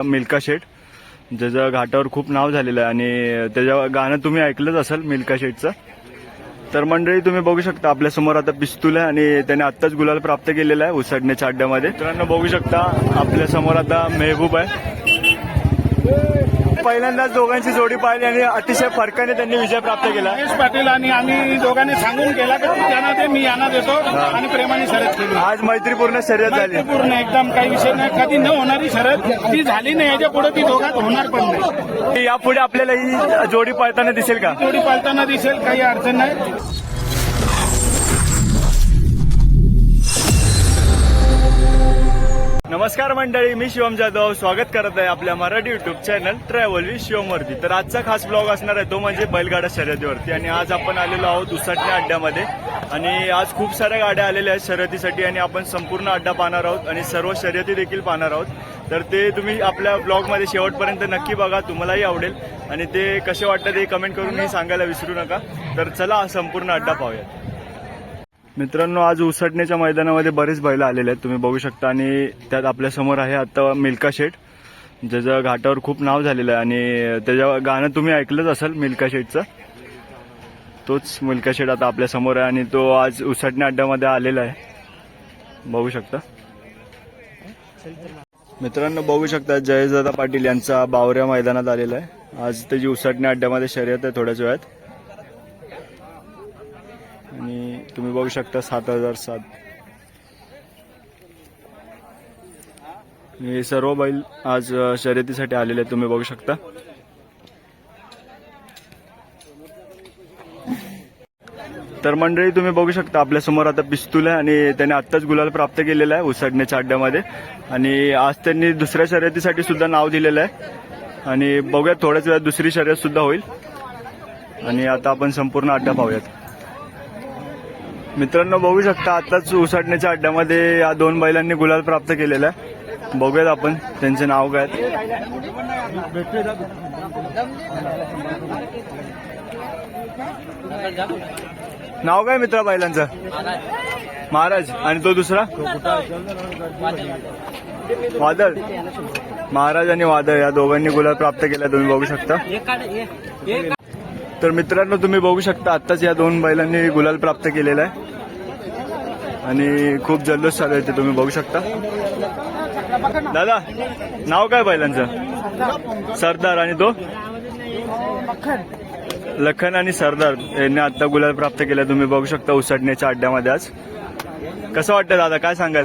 मिल्का शेट ज्याचं घाटावर खूप नाव झालेलं आहे आणि त्याच्या गाणं तुम्ही ऐकलंच असेल मिल्का शेटचं तर मंडळी तुम्ही बघू शकता आपल्यासमोर आता पिस्तूल आहे आणि त्याने आत्ताच गुलाल प्राप्त केलेला आहे उसडण्याच्या अड्ड्यामध्ये मित्रांनो बघू शकता आपल्यासमोर आता मेहबूब आहे. पहिल्यांदाच दोघांची जोडी पाहिली आणि अतिशय फरकाने त्यांनी विजय प्राप्त केला. महेश पाटील आणि आम्ही दोघांनी सांगून केला की तू त्यांना दे मी यांना देतो आणि प्रेमाने शरद केली आज मैत्रीपूर्ण शर्यत झाली. पूर्ण एकदम काही विषय नाही. कधी न होणारी शरद ती झाली नाही याच्यापुढे ती दोघात होणार पण नाही. यापुढे आपल्याला ही जोडी पाळताना दिसेल का? जोडी पालताना दिसेल काही अडचण नाही. नमस्कार मंडळी मी शिवम जाधव. स्वागत करत आहे आपल्या Marathi YouTube channel travel with शिवमवरती. तर आजचा खास ब्लॉग असणार आहे तो म्हणजे बैलगाडा शर्यतीवरती. आणि आज आपण आलेलो आहोत उसाटण्या अड्ड्यामध्ये. आणि आज खूप साऱ्या गाड्या आलेल्या आहेत शर्यतीसाठी आणि आपण संपूर्ण अड्डा पाहणार आहोत आणि सर्व शर्यती देखील पाहणार आहोत. तर ते तुम्ही आपल्या ब्लॉगमध्ये शेवटपर्यंत नक्की बघा तुम्हालाही आवडेल. आणि ते कसे वाटतं ते कमेंट करूनही सांगायला विसरू नका. तर चला संपूर्ण अड्डा पाहूयात. मित्रांनो आज उसटण्याच्या मैदानामध्ये बरेच बैल आलेले आहेत. तुम्ही बघू शकता आणि त्यात आपल्यासमोर आहे आता मिल्का शेठ ज्याचं घाटावर खूप नाव झालेलं आहे. आणि त्याच्या गाणं तुम्ही ऐकलंच असेल मिल्का शेठचं. तोच मिल्का शेठ आता आपल्यासमोर आहे आणि तो आज उसटण्या अड्ड्यामध्ये आलेला आहे. बघू शकता. मित्रांनो बघू शकता जयदादा पाटील यांचा बावऱ्या मैदानात आलेला आहे. आज त्याची उसटण्या अड्ड्यामध्ये शर्यत आहे थोड्याच वेळात आणि तुम्ही बघू शकता सात हजार सात. हे सर्व बैल आज शर्यतीसाठी आलेले आहेत तुम्ही बघू शकता. तर मंडळी तुम्ही बघू शकता आपल्यासमोर आता पिस्तूल आहे आणि त्याने आत्ताच गुलाल प्राप्त केलेला आहे उसडण्याच्या अड्ड्यामध्ये आणि आज त्यांनी दुसऱ्या शर्यतीसाठी सुद्धा नाव दिलेलं आहे. आणि बघूया थोड्याच वेळात दुसरी शर्यत सुद्धा होईल. आणि आता आपण संपूर्ण अड्डा पाहूयात. मित्रांनो बघू शकता आताच उसटण्याच्या अड्ड्यामध्ये या दोन बैलांनी गुलाल प्राप्त केलेला आहे. बघूयात आपण त्यांचे नाव काय आहेत. नाव काय मित्रा बैलांचं? महाराज. आणि तो दुसरा? वादळ. महाराज आणि वादळ या दोघांनी गुलाल प्राप्त केला तुम्ही बघू शकता. तर मित्रांनो तुम्ही बघू शकता आत्ताच या दोन बैलांनी गुलाल प्राप्त केलेला आहे. आणि खूप जल्लोष चालू आहे ते तुम्ही बघू शकता. दादा नाव काय बैलांचं? सरदार आणि तो? लखन आणि सरदार यांनी आता गुलाल प्राप्त केला तुम्ही बघू शकता उसाटण्याच्या अड्ड्यामध्ये आज. कसं वाटतं दादा काय सांगाल?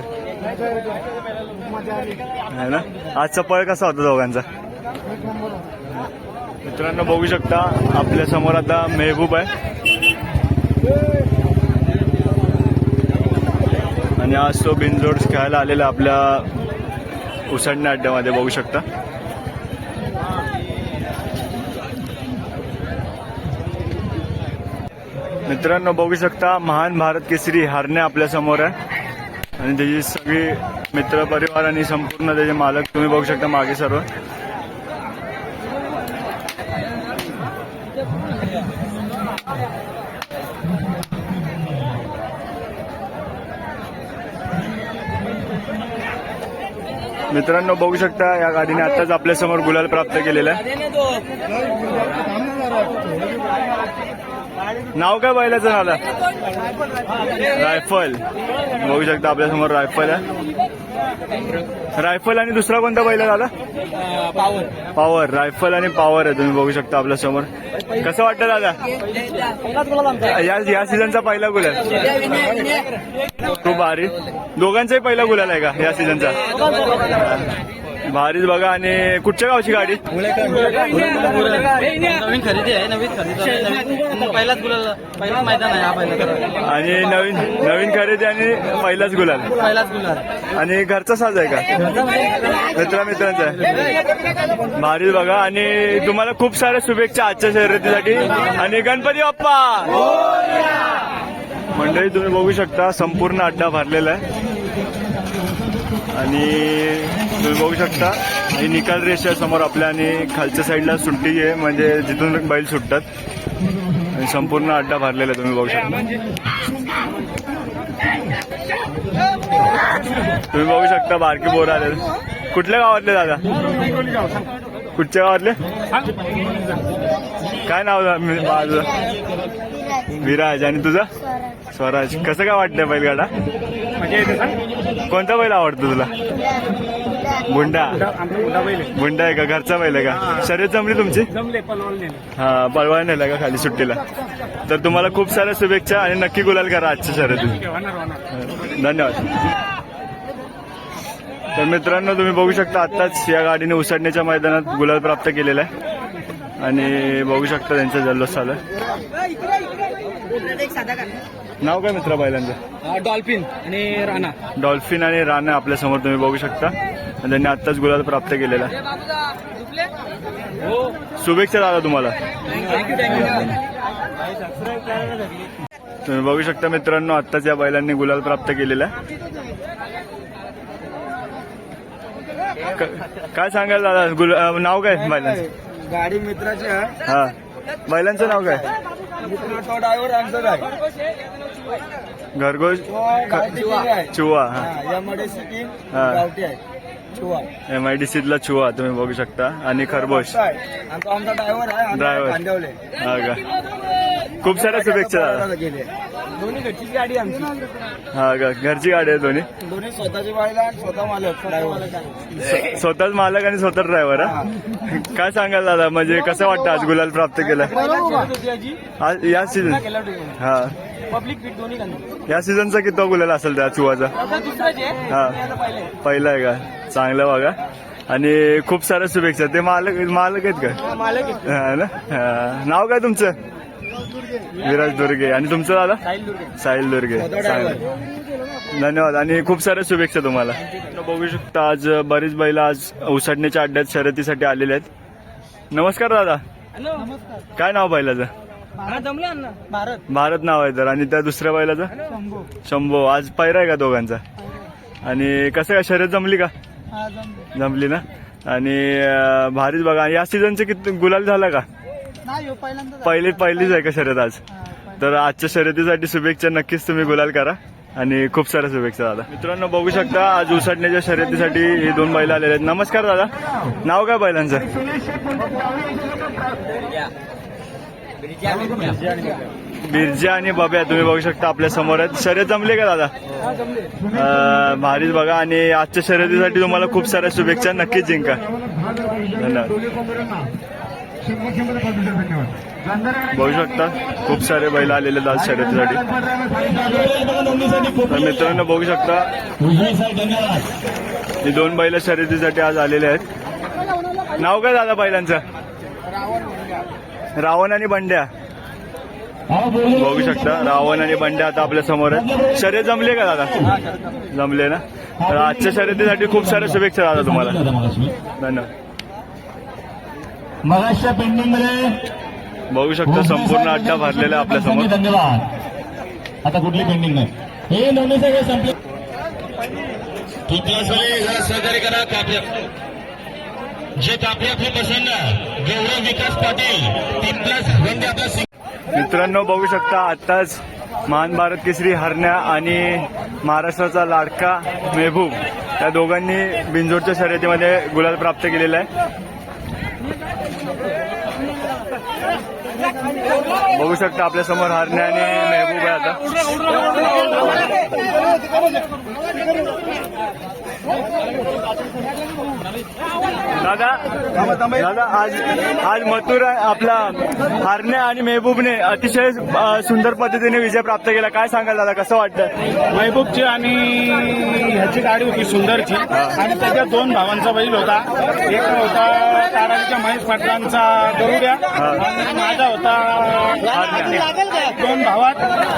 है ना? आजचा पळ कसा होता दोघांचा? मित्रांनो बघू शकता आपल्यासमोर आता मेहबूब आहे. आणि आज तो बिनजोड खेळायला आलेला आपल्या उसडण्या अड्ड्यामध्ये बघू शकता. मित्रांनो बघू शकता महान भारत केसरी हारणे आपल्यासमोर आहे. आणि त्याची सगळी मित्र परिवार आणि संपूर्ण त्याचे मालक तुम्ही बघू शकता मागे सर्व. मित्रांनो बघू शकता या गाडीने आताच आपल्यासमोर गुलाल प्राप्त केलेला आहे. नाव काय बैलाचं नाला रायफल. बघू शकता आपल्यासमोर रायफल आहे. रायफल आणि दुसरा कोणता बैल झाला पॉवर पॉवर रायफल आणि पॉवर आहे तुम्ही बघू शकता आपल्यासमोर. कसं वाटतं दादा? या या सीझनचा पहिला गुलाल खूप भारी. दोघांचाही पहिला गुलाल आहे का या सीझनचा भारीच बघा आणि कुठच्या गावची गाडी? नवीन खरेदी आहे नवीन खरेदी पहिलाच गुलाल पहिलाच मैदान आहे हा पहिला. आणि नवीन नवीन खरेदी आणि पहिलाच गुलाल. पहिलाच गुलाल. आणि घरचा साज आहे का? मित्रा मित्रांचा आहे. भारी बघा आणि तुम्हाला खूप साऱ्या शुभेच्छा आजच्या शर्यतीसाठी. आणि गणपती बाप्पा! मंडळी तुम्ही बघू शकता संपूर्ण अड्डा भरलेला आहे. आणि तुम्ही बघू शकता ही निकाल रेषा समोर आपल्या आणि खालच्या साईडला सुट्टी आहे म्हणजे जिथून बैल सुटतात. आणि संपूर्ण अड्डा भरलेला आहे तुम्ही बघू शकता. तुम्ही बघू शकता बारकी बोर आले कुठल्या गावातले दादा? कुठच्या गावातले? काय नाव मी- माझं. विराज आणि तुझं? स्वराज. कसं काय वाटतंय बैलगाडा? म्हणजे कोणता बैल आवडतो तुला? बुंडा. बुंडा आहे का? घरचा बैल आहे का? शर्यत जमली तुमची? हा बळवाळ नेला का खाली सुट्टीला. तर तुम्हाला खूप साऱ्या शुभेच्छा आणि नक्की गुलाल करा आजच्या शर्यतीत. धन्यवाद. तर मित्रांनो तुम्ही बघू शकता आत्ताच या गाडीने उसाडण्याच्या मैदानात गुलाल प्राप्त केलेला आहे. आणि बघू शकता त्यांचा जल्लोष चालू नाव काय मित्र बैलांचं डॉल्फिन आणि राणा. डॉल्फिन आणि राणा आपल्यासमोर तुम्ही बघू शकता. आणि त्यांनी आत्ताच गुलाल प्राप्त केलेला. आहे शुभेच्छा दादा तुम्हाला. तुम्ही बघू शकता मित्रांनो आत्ताच या बैलांनी गुलाल प्राप्त केलेला. काय सांगाल दादा? गुल नाव काय बैलांचं गाडी मित्राची आहे हा. बैलांचं नाव काय? तो ड्रायव्हर आहे घरगोश आहे चुवा. गावठी आहे एम आय डी सीतला चुवा तुम्ही बघू शकता. आणि खरगोश. आमचा ड्रायव्हर आहे हा का? खूप साऱ्या शुभेच्छा. दोन्ही घरचीच गाडी आमची. हा का घरची गाडी आहे दोन्ही. दोन्ही स्वतःची बायला आणि स्वतः मालक ड्रायव्हर स्वतःच मालक आणि स्वतः ड्रायव्हर हा? काय सांगाल दादा? म्हणजे कसं वाटतं आज गुलाल प्राप्त केला? आज या सीझन हा. पब्लिक बीट दोन्ही या सीझनचा किती गुलाल असेल त्या चुवाचा? हा. पहिला. आहे का? चांगलं बघा. आणि खूप साऱ्या शुभेच्छा. ते मालक मालक आहेत का? मालक हा ना? हा. नाव काय तुमचं? विराज दुर्गे. आणि तुमचं दादा? साहिल दुर्गे. धन्यवाद. आणि खूप साऱ्या शुभेच्छा तुम्हाला. बघू शकता आज बरीच बैल आज उसाडण्याच्या अड्ड्यात शर्यतीसाठी आलेले आहेत. नमस्कार दादा. काय नाव बैलाचं? भारत भारत. नाव आहे तर. आणि त्या दुसऱ्या बैलाचं? शंभो. आज पैरा आहे का दोघांचा? आणि कसं काय शर्यत जमली का? जमली. ना? आणि भारीच बघा. आणि या सीझनचे किती गुलाल झाला का? नाही पहिल्यांदा पहिली पहिलीच आहे का शर्यत आज? तर आजच्या शर्यतीसाठी शुभेच्छा नक्कीच तुम्ही गुलाल करा आणि खूप साऱ्या शुभेच्छा दादा. मित्रांनो बघू शकता आज उसाटण्याच्या शर्यतीसाठी हे दोन बैल आलेले आहेत. नमस्कार दादा. नाव काय बैलांचं? बिरजा आणि बब्या तुम्ही बघू शकता आपल्यासमोर आहेत. शर्यत जमली का दादा? भारीच बघा. आणि आजच्या शर्यतीसाठी तुम्हाला खूप साऱ्या शुभेच्छा. नक्कीच जिंका. धन्यवाद. बघू शकता खूप सारे बैल आलेले लाल शर्यतीसाठी. तर मित्रांनो बघू शकता ही दोन बैल शर्यतीसाठी आज आलेले आहेत. नाव काय दादा बैलांचं? रावण आणि बंड्या. बघू शकता रावण आणि बंड्या आता आपल्यासमोर आहेत. शर्यत जमले का दादा? जमले ना? तर आजच्या शर्यतीसाठी खूप साऱ्या शुभेच्छा दादा तुम्हाला. धन्यवाद. मगाशच्या पेंडिंगमध्ये बघू शकता संपूर्ण अड्डा भरलेला आहे आपल्यासमोर. धन्यवाद. आता कुठली पेंडिंग नाही हे नवने सगळे संपले. जरा सहकार्य करा कापल्या जे कापले आपले पसंत गौरव विकास पाटील तीन प्लस म्हणजे आपला मित्रांनो बघू शकता आत्ताच महान भारत केसरी हरण्या आणि महाराष्ट्राचा लाडका मेहबूब या दोघांनी बिंजोडच्या शर्यतीमध्ये गुलाल प्राप्त केलेला आहे. बघू शकता आपल्यासमोर हरण्या आणि मेहबूब आहे आता. दादा दादा आज आज मथुरा आपला. हरण्या आणि मेहबूबने अतिशय सुंदर पद्धतीने विजय प्राप्त केला. काय सांगाल दादा कसं वाटतं महबूबची आणि ह्याची गाडी होती सुंदरची. आणि त्याच्यात दोन भावांचा बैल होता. एक होता ताराच्या महेश पाटलांचा गरुड्या आणि माझा होता दोन भावात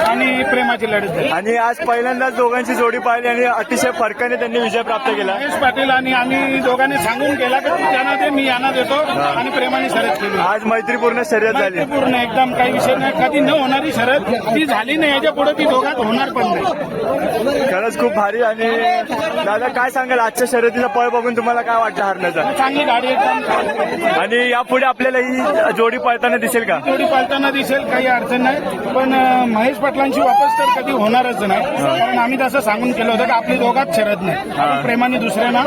आणि प्रेमाची लढत आणि आज पहिल्यांदाच दोघांची जोडी पाहिली आणि अतिशय फरकाने त्यांनी विजय प्राप्त केला. महेश पाटील आणि आम्ही दोघांनी सांगून केला की तू त्यांना दे मी यांना देतो आणि प्रेमाने शरद केली आज मैत्रीपूर्ण शर्यत झाली. पूर्ण एकदम काही विषय नाही. कधी न होणारी शरद ती झाली नाही याच्यापुढे ती दोघात होणार पण नाही. खरंच खूप भारी आणि दादा काय सांगाल? आजच्या शर्यतीचा पळ बघून तुम्हाला काय वाटतं हरण्याचा? चांगली गाडी एकदम आणि यापुढे आपल्याला ही जोडी पळताना दिसेल का? जोडी पालताना दिसेल काही अडचण नाही. पण अं, महेश पाटलांची वापस तर कधी होणारच नाही. कारण आम्ही तसं सांगून केलं होतं की आपली दोघात शरद नाही. प्रेमाने दुसऱ्यांना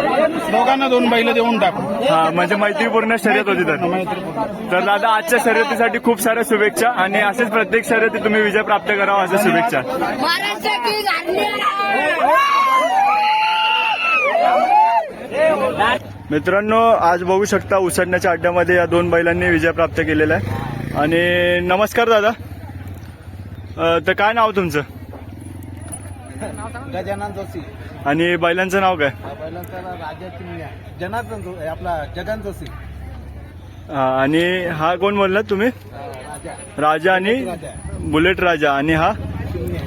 दोघांना दोन बैल देऊन टाकू. हा म्हणजे मैत्रीपूर्ण शर्यत होती तर. तर दादा आजच्या शर्यतीसाठी खूप साऱ्या शुभेच्छा आणि असेच प्रत्येक शर्यती तुम्ही विजय प्राप्त करावा अशा शुभेच्छा. मित्रांनो आज बघू शकता उसडण्याच्या अड्ड्यामध्ये या दोन बैलांनी विजय प्राप्त केलेला आहे. आणि नमस्कार दादा. तर काय नाव तुमचं? गजानन जोशी. आणि बैलांचं नाव काय? बैलांचा राजा चिमण्या. जनार्दन जो- आपला जगन जोशी. आणि हा कोण बोलला तुम्ही? राजा. राजा आणि बुलेट राजा. आणि हा?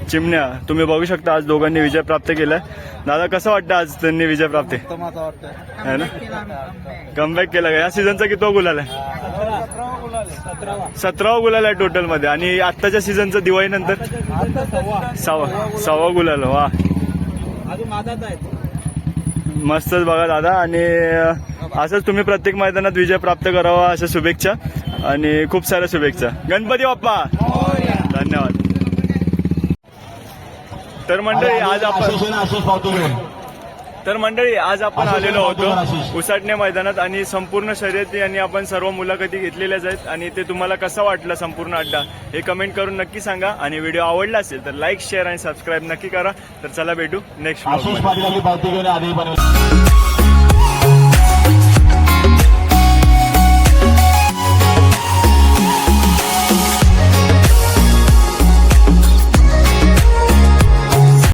चिमण्या तुम्ही बघू शकता आज दोघांनी विजय प्राप्त केलाय. दादा कसं वाटतं आज त्यांनी विजय प्राप्त? समाजा वाटतं है ना? कमबॅक केला का? या सीझनचा किती गुलाल आहे? सतरावा गुलाल आहे टोटलमध्ये आणि आत्ताच्या सीझनचा दिवाळी नंतर? सहावा. सहावा गुलाल वा. आहे मस्तच बघा दादा. आणि असंच तुम्ही प्रत्येक मैदानात विजय प्राप्त करावा अशा शुभेच्छा आणि खूप साऱ्या शुभेच्छा. गणपती बाप्पा! धन्यवाद. तर मंडळी आज आपण तर मंडळी आज आपण आलेलो होतो उसाटणे मैदानात आणि संपूर्ण शर्यती आणि आपण सर्व मुलाखती घेतलेल्याच आहेत. आणि ते तुम्हाला कसा वाटला संपूर्ण अड्डा हे कमेंट करून नक्की सांगा. आणि व्हिडिओ आवडला असेल तर लाईक शेअर आणि सबस्क्राईब नक्की करा. तर चला भेटू नेक्स्ट